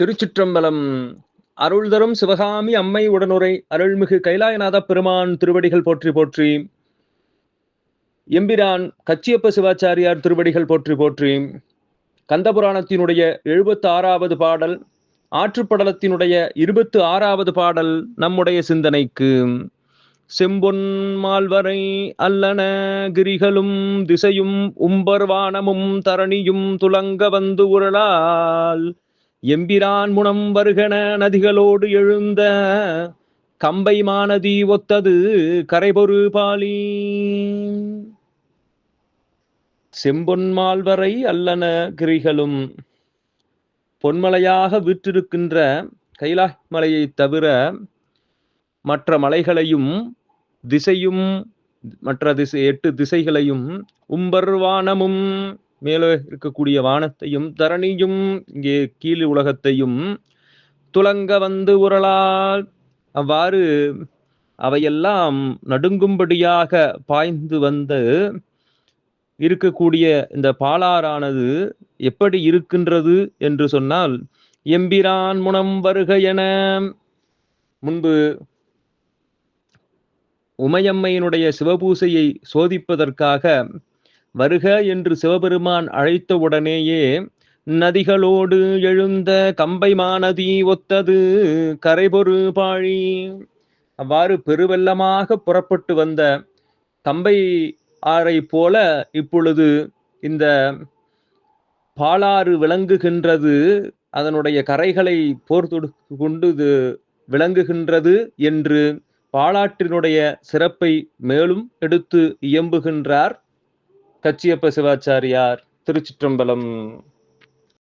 திருச்சிற்றம்பலம். அருள்தரும் சிவகாமி அம்மை உடனுரை அருள்மிகு கைலாயநாத பெருமான் திருவடிகள் போற்றி போற்றி. எம்பிரான் கச்சியப்ப சிவாச்சாரியார் திருவடிகள் போற்றி போற்றி. கந்தபுராணத்தினுடைய எழுபத்து ஆறாவது பாடல் ஆற்றுப்படலத்தினுடைய இருபத்து ஆறாவது பாடல் நம்முடைய சிந்தனைக்கு. செம்பொன் மால்வரை அல்லன கிரிகளும் திசையும் உம்பர்வானமும் தரணியும் துலங்க வந்து உருளால். எம்பிரான் முனம் வருகன நதிகளோடு எழுந்த கம்பை மானதி ஒத்தது கரைபொரு பாலி. செம்பொன் மால்வரை அல்லன கிரிகளும் பொன்மலையாக விற்றிருக்கின்ற கைலாய் மலையை தவிர மற்ற மலைகளையும் திசையும் மற்ற திசை எட்டு திசைகளையும் உம்பர்வானமும் மேலே இருக்கக்கூடிய வானத்தையும் தரணியும் இங்கே கீழ் உலகத்தையும் துலங்க வந்து உரளால் அவ்வாறு அவையெல்லாம் நடுங்கும்படியாக பாய்ந்து வந்து இருக்கக்கூடிய இந்த பாலாறானது எப்படி இருக்கின்றது என்று சொன்னால் எம்பிரான் முனம் வருக என. முன்பு உமையம்மையினுடைய சிவபூசையை சோதிப்பதற்காக வருக என்று சிவபெருமான் அழைத்த உடனேயே நதிகளோடு எழுந்த கம்பை மாநதி ஒத்தது கரைபொரு பாழி. அவ்வாறு பெருவெல்லமாக புறப்பட்டு வந்த கம்பை ஆறை போல இப்பொழுது இந்த பாலாறு விளங்குகின்றது. அதனுடைய கரைகளை போர் கொண்டு இது விளங்குகின்றது என்று பாலாற்றினுடைய சிறப்பை மேலும் எடுத்து இயம்புகின்றார். கச்சியப்ப சிவாச்சாரியார் திருச்சிற்றம்பலம்